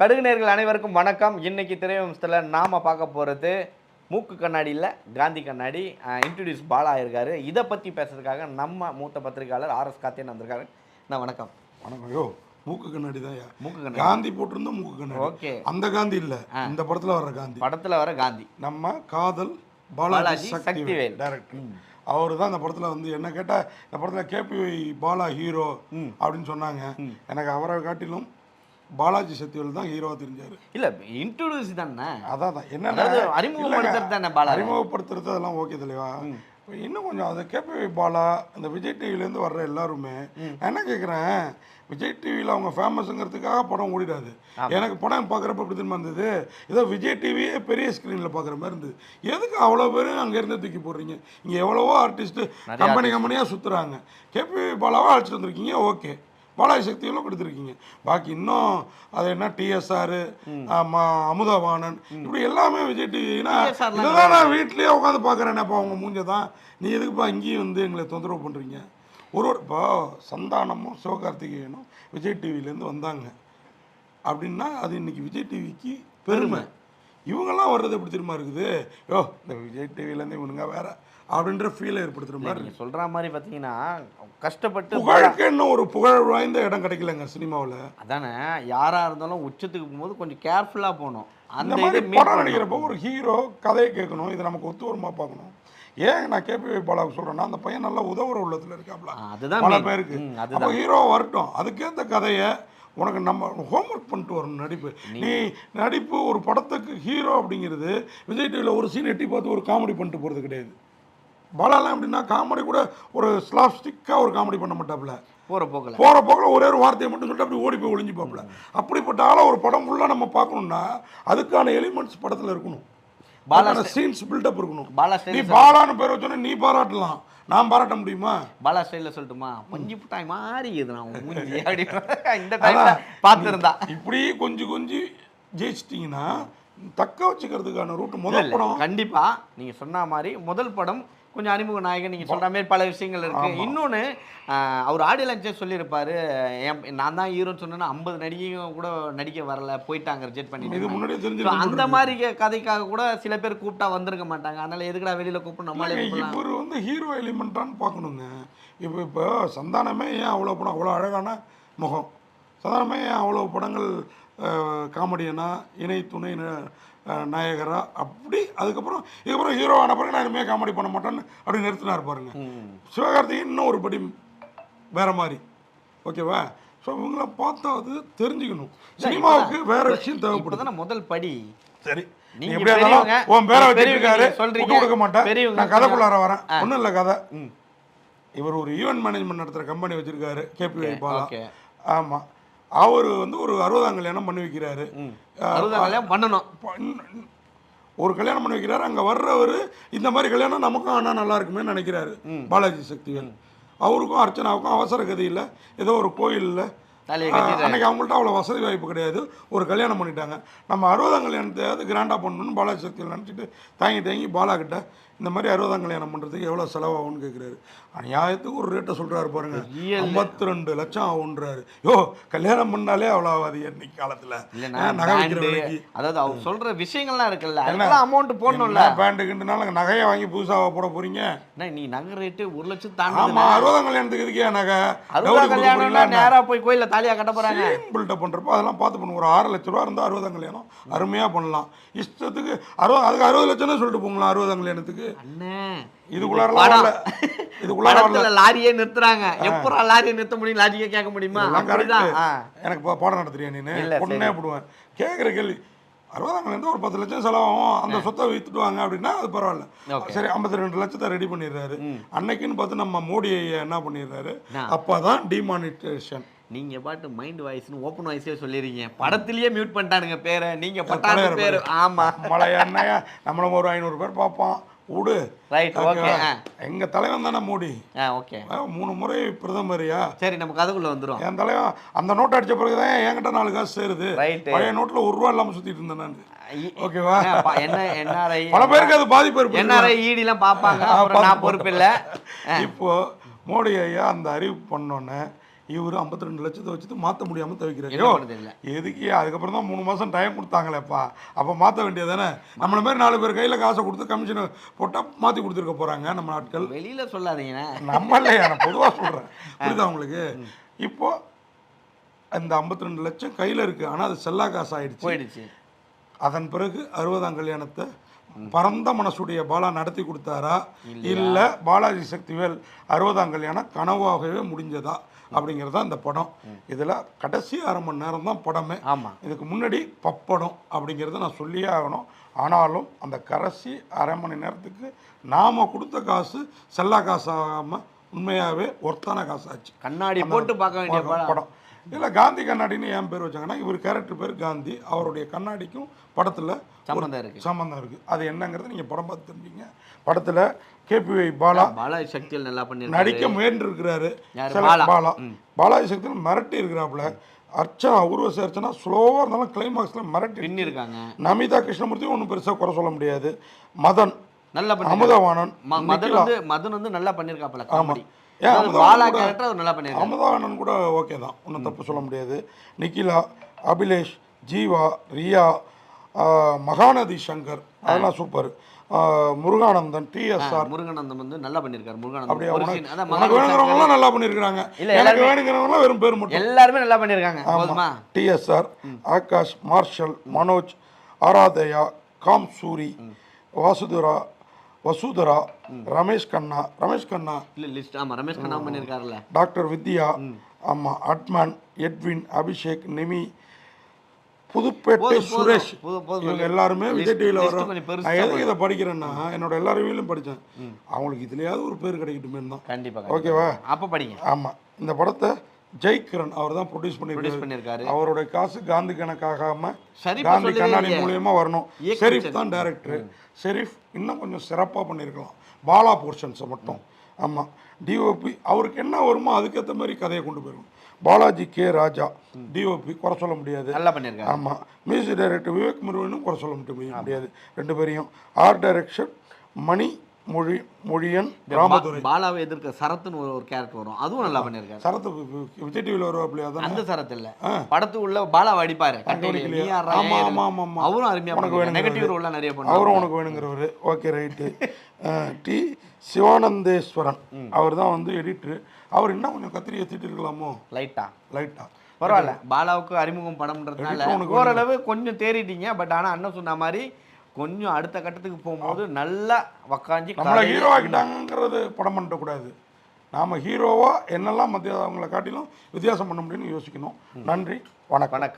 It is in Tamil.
கடுகு நேர்கள் அனைவருக்கும் வணக்கம். இன்னைக்கு திரைவம்சத்தில் நாம பார்க்க போகிறது மூக்கு கண்ணாடியில் காந்தி கண்ணாடி. இன்ட்ரடியூஸ் பாலா இருக்காரு. இதை பற்றி பேசுறதுக்காக நம்ம மூத்த பத்திரிகையாளர் ஆர்எஸ் காத்தேன் வந்திருக்காரு. நான் வணக்கம். வணக்கம். ஐயோ மூக்கு கண்ணாடி தான் மூக்கு கண்ணாடி. காந்தி போட்டிருந்தா மூக்கு கண்ணாடி. ஓகே. அந்த காந்தி இல்ல. இந்த படத்துல வர்ற காந்தி. படத்தில் வர காந்தி. நம்ம காதல் பாலாஜி சக்திவேல். டைரக்டர் அவர் தான் இந்த படத்துல வந்து என்ன கேட்டா இந்த படத்துல கேபி பாலா ஹீரோ அப்படின்னு சொன்னாங்க. எனக்கு அவரை காட்டிலும் பாலாஜி சக்திவேல் தான் ஹீரோவா தெரிஞ்சாரு. இல்லை இன்ட்ரடியூஸ் தானே? அதான் தான் என்னன்னா அதாவது அறிமுகப்படுத்துறது தானே பாலா அறிமுகப்படுத்துறது அதெல்லாம் ஓகே தலைவா இன்னும் கொஞ்சம் அந்த கேபி பாலா அந்த விஜய் டிவிலேருந்து வர்ற எல்லாருமே என்ன கேட்குறேன் விஜய் டிவியில் அவங்க ஃபேமஸுங்கிறதுக்காக படம் ஓடிடாது. எனக்கு படம் பார்க்குறப்ப எப்படி தெரியுமா இருந்தது? ஏதோ விஜய் டிவியே பெரிய ஸ்க்ரீனில் பார்க்குற மாதிரி இருந்தது. எதுக்கு அவ்வளோ பேர் அங்கேருந்து தூக்கி போடுறீங்க? இங்கே எவ்வளவோ ஆர்டிஸ்ட்டு கம்பெனி கம்பெனியாக சுற்றுறாங்க கேபி பாலாவை அழைச்சிட்டு வந்திருக்கீங்க ஓகே பாலாஜி சக்திகளும் கொடுத்துருக்கீங்க? பாக்கி இன்னும் அது என்ன டிஎஸ்ஆர் அமுதவாணன் இப்படி எல்லாமே விஜய் டிவினா இதெல்லாம் நான் வீட்லயே உட்காந்து பார்க்குறேனப்பா அவங்க மூஞ்ச தான். நீ எதுக்குப்பா இங்கேயும் வந்து எங்களை தொந்தரவு பண்ணுறீங்க ஒரு ஒரு இப்போ சந்தானமும் சிவகார்த்திகேயனும் விஜய் டிவிலேருந்து வந்தாங்க. அப்படின்னா அது இன்னைக்கு விஜய் டிவிக்கு பெருமை. இவங்கெல்லாம் வர்றது எப்படி தெரியுமா இருக்குது? யோ இந்த விஜய் டிவிலேருந்து இவனுங்க வேற அப்படின்ற ஃபீலை ஏற்படுத்துகிற மாதிரி நீங்கள் சொல்கிற மாதிரி பார்த்தீங்கன்னா கஷ்டப்பட்டு புகழுக்கு இன்னும் ஒரு புகழ் வாய்ந்த இடம் கிடைக்கலங்க சினிமாவில். அதானே யாராக இருந்தாலும் உச்சத்துக்கு போகும்போது கொஞ்சம் கேர்ஃபுல்லாக போகணும். அந்த மாதிரி படம். நடிக்கிறப்போ ஒரு ஹீரோ கதையை கேட்கணும். இது நமக்கு ஒத்து வருமா பார்க்கணும். ஏன் நான் கேபி பாலாவுக்கு சொல்கிறேன்னா அந்த பையன் நல்லா உதவுற உள்ளத்தில் இருக்காப்ல. அதுதான் பல. பேருக்கு. அப்போ ஹீரோ வரட்டும். அதுக்கேற்ற கதையை உனக்கு நம்ம ஹோம்ஒர்க் பண்ணிட்டு வரணும் நடிப்பு. நீ நடிப்பு ஒரு படத்துக்கு ஹீரோ அப்படிங்கிறது விஜய் டிவியில் ஒரு சீன் எட்டி பார்த்து ஒரு காமெடி பண்ணிட்டு போகிறது கிடையாது. பாலாலாம் எப்படின்னா காமெடி கூட ஒரு ஸ்லாப் ஸ்டிக்காக ஒரு காமெடி பண்ண மாட்டாப்புல. போகிற போக்கில். போகிற போக்கில் ஒரே ஒரு வார்த்தையை மட்டும் சொல்லிட்டு அப்படி ஓடி போய் ஒளிஞ்சுப்பாப்புல அப்படிப்பட்ட ஆளை ஒரு படம் ஃபுல்லாக நம்ம பார்க்கணும்னா அதுக்கான எலிமெண்ட்ஸ் படத்தில் இருக்கணும். பாலா சீன்ஸ் பில்டப் இருக்கணும். பாலா நீ பாலான்னு பேர் வச்சோன்னே நீ பாராட்டலாம். நான் பாராட்ட முடியுமா? பாலா ஸ்டைலில் சொல்லட்டுமா? பஞ்சு புட்டாய் மாறி இது நான் மூஞ்சி அப்படி. இந்த டைம்ல பார்த்துருந்தா. இப்படி கொஞ்சம் கொஞ்சம் ஜெயிச்சிட்டிங்கன்னா தக்க வச்சுக்கிறதுக்கான ரூட் முதல் படம். கண்டிப்பா நீங்க சொன்ன மாதிரி முதல் படம் கொஞ்சம் அறிமுக நாயகன் நீங்க சொல்ற மாதிரி பல விஷயங்கள் இருக்கு. இன்னொன்னு ஆஹ், அவர் ஆடியோ லான்ச்சே சொல்லியிருப்பாரு என் நான் தான் ஹீரோன்னு சொன்னேன்னா ஐம்பது நடிகையும் கூட நடிக்க வரல போயிட்டாங்க ரிஜெக்ட் பண்ணிட்டு அந்த மாதிரி கதைக்காக கூட சில பேர் கூப்பிட்டா வந்திருக்க மாட்டாங்க. அதனால எதுக்குடா வெளியில கூப்பிட்டு நம்மளே இவர் வந்து ஹீரோ எலிமெண்ட்டான்னு பார்க்கணுங்க. இப்போ இப்போ சந்தானமே ஏன் அவ்வளோ படம் அவ்வளோ அழகான முகம்? சந்தானமே ஏன் அவ்வளோ படங்கள் காமெடியனா இணை துணை நாயகரா அப்படி அதுக்கப்புறம் இதுக்கப்புறம் ஹீரோ ஆன பிறகு நான் இனிமேல் காமெடி பண்ண மாட்டேன்னு அப்படி நிறுத்தினார் பாருங்க. சிவகார்த்திகேயன் இன்னும் ஒரு படி வேற மாதிரி. ஓகேவா ஸோ இவங்கள பார்த்தா அது தெரிஞ்சுக்கணும். சினிமாவுக்கு வேற விஷயம் தேவைப்படுது. முதல் படி. சரி நீ எப்படியா இருந்தாலும் உன் பேரை வச்சிருக்காரு சொல்றீங்க. கொடுக்க மாட்டேன். நான் கதைக்குள்ளார வரேன். ஒன்றும் இல்லை கதை. இவர் ஒரு ஈவென்ட் மேனேஜ்மெண்ட் நடத்துகிற கம்பெனி வச்சிருக்காரு. K P Bala. ஆமாம் அவர் வந்து ஒரு அறுபதாம் கல்யாணம் பண்ணி வைக்கிறாரு. அறுபதாம் கல்யாணம் பண்ணணும். பண்ண- ஒரு கல்யாணம் பண்ணி வைக்கிறாரு. அங்கே வர்றவர் இந்த மாதிரி கல்யாணம் நமக்கும் ஆனால் நல்லா இருக்குமே நினைக்கிறாரு. பாலாஜி சக்திவேல். அவருக்கும் அர்ச்சனாவுக்கும் அவசர கதியில் ஏதோ ஒரு கோயிலில். அன்னைக்கு அவங்கள்ட்ட அவ்வளோ வசதி வாய்ப்பு கிடையாது. ஒரு கல்யாணம் பண்ணிட்டாங்க. நம்ம அறுபதாம் கல்யாணத்தையாவது கிராண்டாக பண்ணணும்னு பாலாஜி சக்தியில் நினச்சிட்டு தாங்கி தாங்கி பாலா கிட்ட இந்த மாதிரி அறுபதாம் கல்யாணம் பண்ணுறதுக்கு எவ்வளோ செலவாகும்னு கேட்குறாரு நியாயத்துக்கு ஒரு ரேட்டை சொல்கிறாரு பாருங்க. ஐம்பத்தி ரெண்டு லட்சம் ஆகுன்றாரு யோ கல்யாணம் பண்ணாலே அவ்வளோ ஆகாது இன்னைக்கு காலத்தில். நகை அதாவது அவர் சொல்ற விஷயங்கள்லாம் இருக்குல்ல அதுக்கெல்லாம் அமௌண்ட் போடணும்ல. பேண்டு கிண்டுனால நகையை வாங்கி புதுசாக போட போறீங்க? அண்ணா, நீ நகை ரேட்டு ஒரு லட்சம் ஆமா தாண்டுதுண்ணா அறுபதாம் கல்யாணத்துக்கு எதுக்கே நகை? அறுபதாம் கல்யாணம்னா நேரா போய் கோயில்ல தாலியா கட்ட போறாங்க. பில்டப் பண்ணுறப்போ அதெல்லாம் பார்த்து பண்ணுவோம் ஒரு ஆறு லட்ச ரூபா இருந்தால் அறுபதாம் கல்யாணம். அருமையாக பண்ணலாம். இஷ்டத்துக்கு அறுபது அதுக்கு அறுபது லட்சம்னு சொல்லிட்டு போங்களா அறுபதாம் கல்யாணத்துக்கு. வரல படத்துல லாரியே நிறுத்துறாங்க. எப்படா லாரியை நிறுத்த முடியும்? லாரியை கேட்க முடியுமா. எனக்கு பாடம் நடத்துறியா இல்ல, பொண்ணே போடுவேன் கேட்குற கேள்வி. அறுபதாம் கல்யாணம் ஒரு பத்து லட்சம் செலவாகும். அந்த சொத்தை வித்துட்டு வாங்க அப்படின்னா அது பரவாயில்ல. சரி ஐம்பத்தி ரெண்டு லட்சத்தை ரெடி பண்ணிடுறாரு. அன்னைக்குன்னு பார்த்து நம்ம மோடி என்ன பண்ணிடுறாரு? என்ன? அப்பதான் டிமானிட்டேஷன் நீங்க பாட்டு மைண்ட் வாய்ஸ்னு ஓப்பன் வாய்ஸே சொல்லிருக்கீங்க. படத்திலேயே மியூட் பண்ணிட்டானுங்க பேரை. நீங்க தலைவர் பட்டாங்க பேரு. ஆமா. மழை எண்ணெயா நம்மளும் ஒரு ஐநூறு பேர் பார்ப்பான் விடு ரைட் ஓகே? எங்க தலைவன் தானே மோடி. ஓகே மூணு முறை பிரதமரியா சரி நம்ம கதைக்குள்ள வந்துரும் என் தலைவன் அந்த நோட் அடிச்ச பிறகுதான் என்கிட்ட நாலு காசு சேருது. பழைய நோட்ல ஒரு ரூபா இல்லாம சுத்திட்டு இருந்தேன் நான். ஓகேவா? என்ன என்ஆர்ஐ பல பேருக்கு அது பாதிப்பு ஏற்படுத்தும். என்ஆர்ஐ ஈடி எல்லாம் பாப்பாங்க அப்புறம் நான் பொறுப்பு இல்ல. இப்போ மோடி ஐயா அந்த அறிவிப்பு பண்ணோன்னே இவர் 52 லட்சத்தை வச்சுட்டு மாற்ற முடியாமல் தவிக்கிறாரு. எதுக்கு அதுக்கப்புறம் தான் மூணு மாதம் டைம் கொடுத்தாங்களேப்பா. அப்போ மாற்ற வேண்டியது தானே நம்மள மாதிரி நாலு பேர் கையில் காசை கொடுத்து கமிஷனை போட்டால் மாற்றி கொடுத்துருக்க போகிறாங்க நம்ம ஆட்கள் வெளியில சொல்லாதீங்கண்ணே. நம்ம இல்லையா நான் பொதுவாக சொல்கிறேன் புரியுதா உங்களுக்கு? இப்போ அந்த 52 லட்சம் கையில் இருக்குது ஆனால் அது செல்லா காசு ஆயிடுச்சு போயிடுச்சு. அதன் பிறகு அறுபதாம் கல்யாணத்தை பரந்த மனசுடைய பாலா நடத்தி கொடுத்தாரா? இல்லை பாலாஜி சக்திவேல் அறுபதாம் கல்யாணம் கனவாகவே முடிஞ்சதா? அப்படிங்கிறது தான் இந்த படம். இதில் கடைசி அரை மணி நேரம் தான் படமே. ஆமா. இதுக்கு முன்னாடி பப்படம் அப்படிங்கிறத நான் சொல்லியே ஆகணும். ஆனாலும் அந்த கடைசி அரை மணி நேரத்துக்கு நாம் கொடுத்த காசு செல்லா காசு ஆகாமல் உண்மையாகவே ஒர்த்தான காசு ஆச்சு கண்ணாடி போட்டு பார்க்க வேண்டிய படம். படம். இல்லை காந்தி கண்ணாடின்னு ஏன் பேர் வச்சாங்கன்னா இவர் கேரக்டர் பேர் காந்தி. அவருடைய கண்ணாடிக்கும் படத்தில் சம்பந்தம் இருக்கு. சம்பந்தம் இருக்குது அது என்னங்கிறது நீங்கள் படம் பார்த்து தெரிஞ்சுங்க. படத்தில் கேபிஐ பாலா பாலாஜி சக்தியில் நல்லா பண்ணிருக்காரு நடிக்க முயன்று இருக்கிறாரு யாரு? சில பாலா. பாலா. பாலாஜி சக்தியில் மிரட்டி இருக்கிறாப்புல. அர்ச்சனா உருவ சேர்ச்சனா ஸ்லோவாக இருந்தாலும் கிளைமாக்ஸில் மிரட்டி பின்னி இருக்காங்க நமிதா கிருஷ்ணமூர்த்தி ஒன்றும் பெருசாக குறை சொல்ல முடியாது. மதன். நல்லா பண்ணி அமுதவாணன் மதன் வந்து மதன் வந்து நல்லா பண்ணிருக்காப்ல காமெடி ஏன் அதாவது அமுதவாணன் பாலா கூட- ஓகே தான். ஒன்றும் தப்பு சொல்ல முடியாது. நிக்கிலா அபிலேஷ் ஜீவா ரியா மகாநதி சங்கர். அதெல்லாம் சூப்பர். முருகானந்தன் டிஎஸ்ஆர் முருகானந்தம் வந்து நல்லா பண்ணிருக்காரு முருகானந்தம். உனக்கு மகாநதி வேணுங்கிறவங்களாம் நல்லா பண்ணியிருக்கிறாங்க. இல்ல, எனக்கு வேணுங்கிறவங்களாம் வெறும் பேர் மட்டும். எல்லாருமே நல்லா பண்ணிருக்காங்க போதுமா? டிஎஸ்ஆர் ஆகாஷ் மார்ஷல் மனோஜ் ஆராதயா காம் சூரி வாசுதுரா வசுதரா ரமேஷ் கண்ணா ரமேஷ் கண்ணா. இல்ல லிஸ்ட் ஆமா ரமேஷ் கண்ணா பண்ணிருக்காருல்ல டாக்டர் வித்யா ஆமாம் அட்மான் எட்வின் அபிஷேக் நிமி புதுப்பேட்டை. சுரேஷ். இவங்க எல்லாருமே விஜய் டிவியில் வரும் நான் எதுக்கு இதை படிக்கிறேன்னா என்னோட எல்லா ரிவியூலையும் படித்தேன். அவங்களுக்கு இதுலயாவது ஒரு பேர் கிடைக்கட்டுமே தான். கண்டிப்பா ஓகேவா? அப்ப படிங்க. ஆமாம் இந்த படத்தை ஜெய்கிரண் அவர் தான் ப்ரொடியூஸ் ப்ரொடியூஸ் பண்ணியிருக்காரு. பண்ணிருக்காரு அவருடைய காசு காந்தி கணக்காகாம காந்தி கண்ணாடி. மூலியமா வரணும். ஷெரீஃப் தான் டைரக்டர் ஷெரீஃப் இன்னும் கொஞ்சம் சிறப்பாக பண்ணியிருக்கலாம். பாலா போர்ஷன்ஸை மட்டும். ஆமாம் டிஓபி அவருக்கு என்ன வருமோ அதுக்கேற்ற மாதிரி கதையை கொண்டு போயிருக்கணும் பாலாஜி கே ராஜா டிஓபி குறை சொல்ல முடியாது. நல்லா பண்ணிருக்காரு ஆமாம் மியூசிக் டைரக்டர் விவேக் முருகனும் குறை சொல்ல முடிய- முடியாது. ரெண்டு பேரையும். ஆர்ட் டைரக்ஷன் மணி மொழி மொழியன் ராமதுரை. பாலாவை எதிர்க்க சரத்துன்னு ஒரு ஒரு கேரக்டர் வரும். அதுவும் நல்லா பண்ணிருக்காரு சரத்து விஜய் டிவியில் வருவாப்லையா தானே? அந்த சரத்து இல்ல. படத்து உள்ள பாலாவை அடிப்பாரு. கட்டையில நீ யார்றா, ஆமா, ஏன் ஆமா, இது? ஆமா, ஆமா. அவரும் அருமையா உனக்கு வேணுங்கிறது. நெகட்டிவ் ரோல்லாம் நிறைய பண்ணுவாரு. அவரும் உனக்கு வேணுங்கிறவர். Okay right T Sivanandeswaran. அவர் தான் வந்து எடிட்ரு அவர் இன்னும் கொஞ்சம் கத்திரி ஏற்றிட்டு இருக்கலாமோ? லைட்டா லைட்டாக பரவாயில்ல. பாலாவுக்கு அறிமுகம் படம்ன்றதுனால ஓரளவு கொஞ்சம் தேறிட்டீங்க. பட் ஆனா அண்ணன் சொன்ன மாதிரி கொஞ்சம் அடுத்த கட்டத்துக்கு போகும்போது நல்லா உக்காஞ்சி நம்மளை ஹீரோ ஆக்கிட்டாங்கிறது படம் பண்ணிடக்கூடாது நாம் ஹீரோவாக என்னெல்லாம் மத்திய அவங்கள காட்டிலும் வித்தியாசம் பண்ண முடியும்னு யோசிக்கணும். நன்றி. வணக்கம். வணக்கம்.